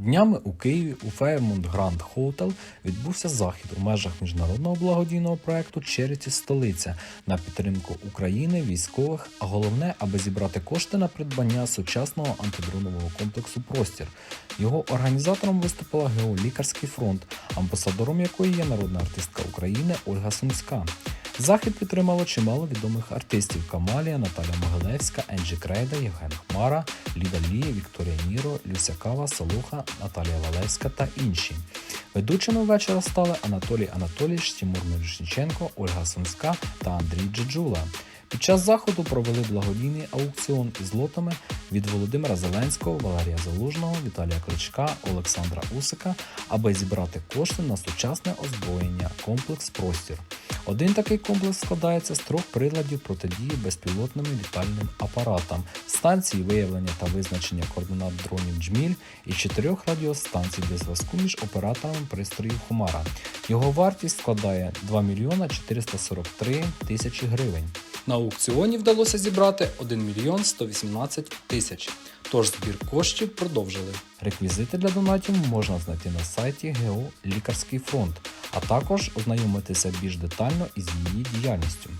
Днями у Києві у Fairmont Grand Hotel відбувся захід у межах міжнародного благодійного проекту Черіті столиця на підтримку України, військових, а головне, аби зібрати кошти на придбання сучасного антидронового комплексу Простір. Його організатором виступила Геолікарський фронт, амбасадором якої є народна артистка України Ольга Сумська. Захід підтримало чимало відомих артистів Камалія, Наталя Могилевська, Енджі Крейда, Євген Хмара, Ліда Лі, Вікторія Ніро, Люся Кава, Салуха, Наталія Валевська та інші. Ведучими вечора стали Анатолій Анатолійович, Тимур Мирошніченко, Ольга Сумська та Андрій Джеджула. Під час заходу провели благодійний аукціон із лотами від Володимира Зеленського, Валерія Залужного, Віталія Кличка, Олександра Усика, аби зібрати кошти на сучасне озброєння комплекс Простір. Один такий комплекс складається з трьох приладів протидії безпілотним літальним апаратам, станції виявлення та визначення координат дронів джміль і чотирьох радіостанцій для зв'язку між операторами пристроїв Хмара. Його вартість складає 2 мільйона 443 тисячі гривень. На аукціоні вдалося зібрати 1 мільйон 118 тисяч. Тож збір коштів продовжили. Реквізити для донатів можна знайти на сайті ГЕО Лікарський фронт, а також ознайомитися більш детально із її діяльністю.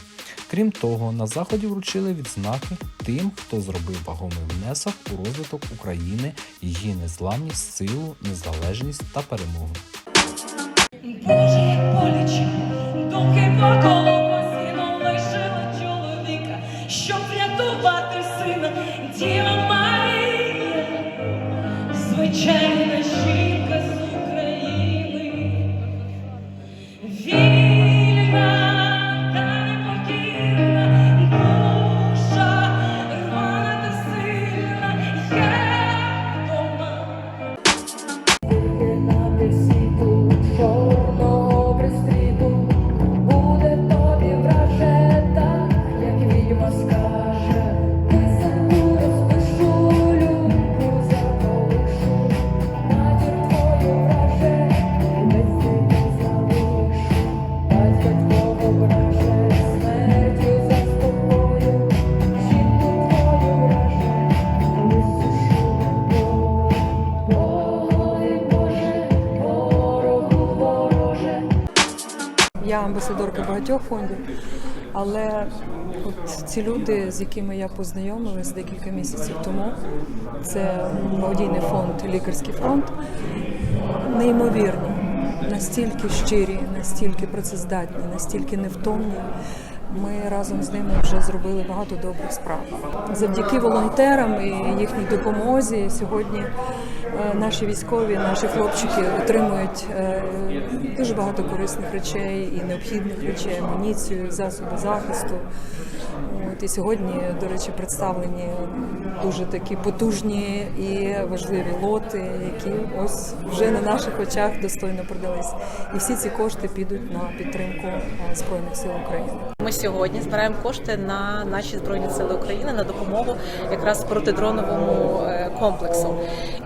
Крім того, на заході вручили відзнаки тим, хто зробив вагомий внесок у розвиток України, її незламність, силу, незалежність та перемогу. Боже, як боляче, багатьох фондів, але от ці люди, з якими я познайомилась декілька місяців тому, це благодійний фонд Лікарський фронт, неймовірні, настільки щирі, настільки працездатні, настільки невтомні. Ми разом з ними вже зробили багато добрих справ. Завдяки волонтерам і їхній допомозі сьогодні наші військові, наші хлопчики отримують е, дуже багато корисних речей і необхідних речей, амуніцію, засоби захисту. От і сьогодні, до речі, представлені дуже такі потужні і важливі лоти, які ось вже на наших очах достойно продались. І всі ці кошти підуть на підтримку е, збройних сил України. Ми сьогодні збираємо кошти на наші збройні сили України на допомогу якраз протидроновому е, комплексу.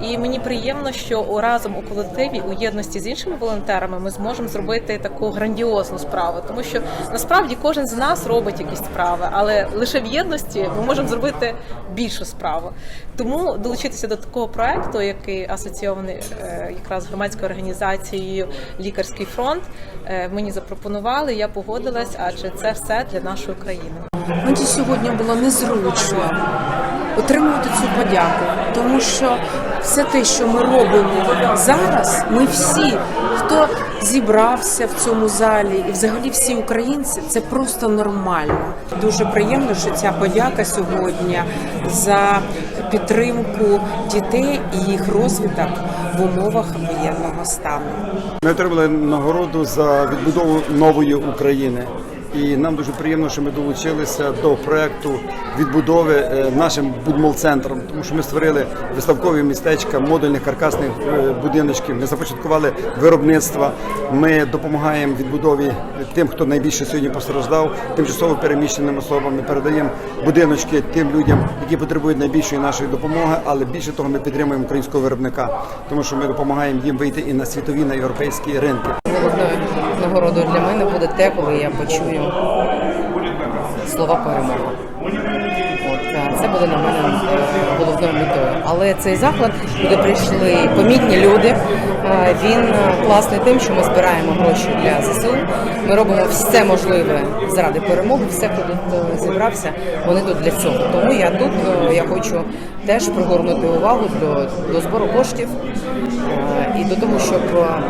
І мені приємно, що у- разом у колективі у єдності з іншими волонтерами ми зможемо зробити таку грандіозну справу, тому що насправді кожен з нас робить якісь справи, але лише в єдності ми можемо зробити більшу справу. Тому долучитися до такого проекту, який асоційований е, якраз громадською організацією Лікарський фронт, е, мені запропонували. Я погодилась, адже це все для нашої країни. Мені сьогодні було незручно отримувати цю подяку, тому що все те, що ми робимо зараз, ми всі, хто зібрався в цьому залі, і взагалі всі українці, це просто нормально. Дуже приємно, що ця подяка сьогодні за підтримку дітей і їх розвиток в умовах воєнного стану. Ми отримали нагороду за відбудову нової України. І нам дуже приємно, що ми долучилися до проекту відбудови е, нашим будмол-центром, тому що ми створили виставкові містечка модульних каркасних е, будиночків. Ми започаткували виробництва. Ми допомагаємо відбудові тим, хто найбільше сьогодні постраждав, тимчасово переміщеним особам. Ми передаємо будиночки тим людям, які потребують найбільшої нашої допомоги. Але більше того, ми підтримуємо українського виробника, тому що ми допомагаємо їм вийти і на світові, на європейські ринки. Нагородою для мене буде те, коли я почую слова перемоги. Е, Це буде на мене е, головною метою. Але цей заклад, куди прийшли помітні люди, е, він е, класний тим, що ми збираємо гроші для ЗСУ. Ми робимо все можливе заради перемоги. Все, хто тут е, зібрався, вони тут для цього. Тому я тут е, я хочу теж пригорнути увагу до, до збору коштів е, і до того, щоб е,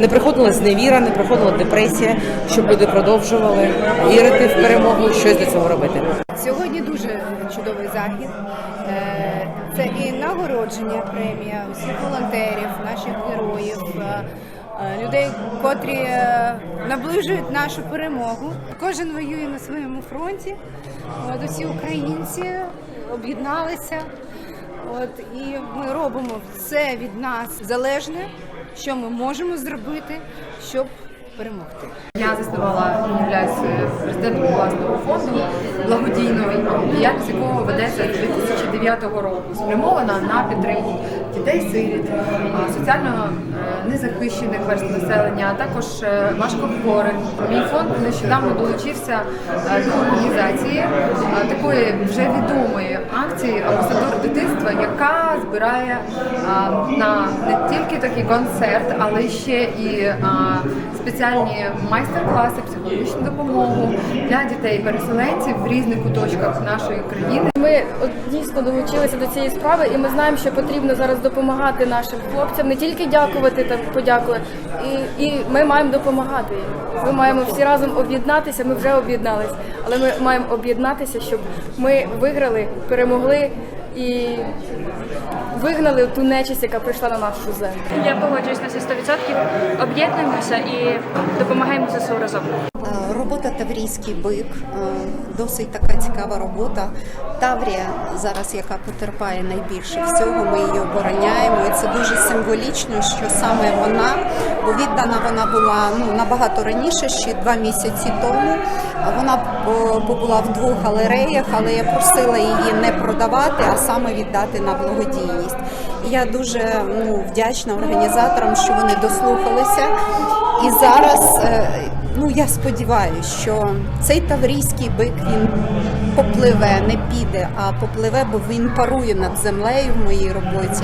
не приходила зневіра, не приходила депресія, щоб люди продовжували вірити в перемогу, щось для цього робити. Сьогодні дуже чудовий захід. Е, Це і нагородження премія усіх волонтерів, наших героїв, е, е, людей, котрі наближують нашу перемогу. Кожен воює на своєму фронті. От усі українці об'єдналися. От і ми робимо все від нас залежне, що ми можемо зробити, щоб перемогти. Я заснувала являюсь президентом власного фонду благодійного, діяльність якого ведеться з 2009 року, спрямована на підтримку дітей сиріт, соціально е, незахищених верств населення, а також е, важкохворих. Мій фонд нещодавно долучився е, до організації е, такої вже відомої акції Амбасадор дитинства, яка збирає на не тільки такий концерт, але ще і спеціальні майстер-класи, психологічну допомогу для дітей-переселенців в різних куточках нашої країни. Ми дійсно долучилися до цієї справи, і ми знаємо, що потрібно зараз допомагати нашим хлопцям, не тільки дякувати та подякувати, і, і ми маємо допомагати. їм. Ми маємо всі разом об'єднатися. Ми вже об'єдналися, але ми маємо об'єднатися, щоб ми виграли, перемогли і вигнали ту нечисть, яка прийшла на нашу землю. Я погоджуюсь на всі 100%. Об'єднуємося і допомагаємо ЗСУ разом. Е, Робота Таврійський бик е, досить така цікава робота. Таврія зараз, яка потерпає найбільше всього, ми її обороняємо. І це дуже символічно, що саме вона, бо віддана вона була ну набагато раніше, ще два місяці тому. Вона е, побула в двох галереях, але я просила її не продавати, а саме віддати на благодійність. І я дуже ну, вдячна організаторам, що вони дослухалися. І зараз. Ну, я сподіваюся, що цей таврійський бик він попливе, не піде, а попливе, бо він парує над землею в моїй роботі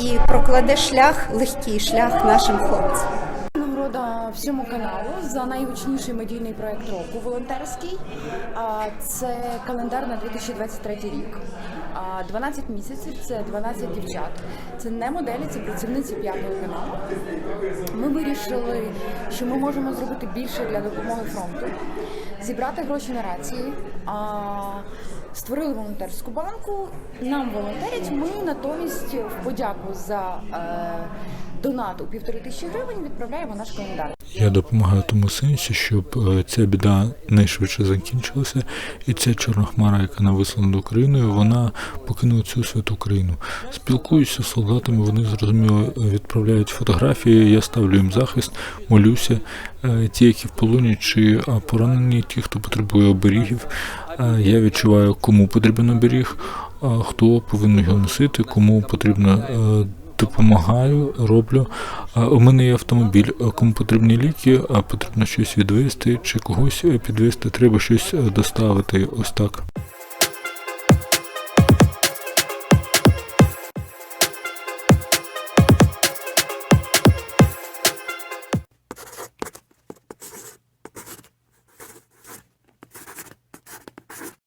і прокладе шлях, легкий шлях нашим хлопцям. Нагорода всьому каналу за найгучніший медійний проект року волонтерський. А, Це календар на 2023 рік. А, 12 місяців це 12 дівчат. Це не моделі, це працівниці п'ятого каналу. Ми вирішили, що ми можемо зробити більше для допомоги фронту, зібрати гроші на рації. Створили волонтерську банку. Нам волонтерять. Ми натомість в подяку за е, донат у півтори тисячі гривень відправляємо наш календар. Я допомагаю тому сенсі, щоб е, ця біда найшвидше закінчилася, і ця чорна хмара, яка нависла над Україною, вона покинула цю святу країну. Спілкуюся з солдатами, вони зрозуміло відправляють фотографії, я ставлю їм захист, молюся. Е, Ті, які в полоні чи поранені, ті, хто потребує оберігів. Е, Я відчуваю, кому потрібен оберіг, хто повинен його носити, кому потрібно. Е, допомагаю, роблю. У мене є автомобіль, кому потрібні ліки, а потрібно щось відвести чи когось підвести, треба щось е, доставити. Ось так.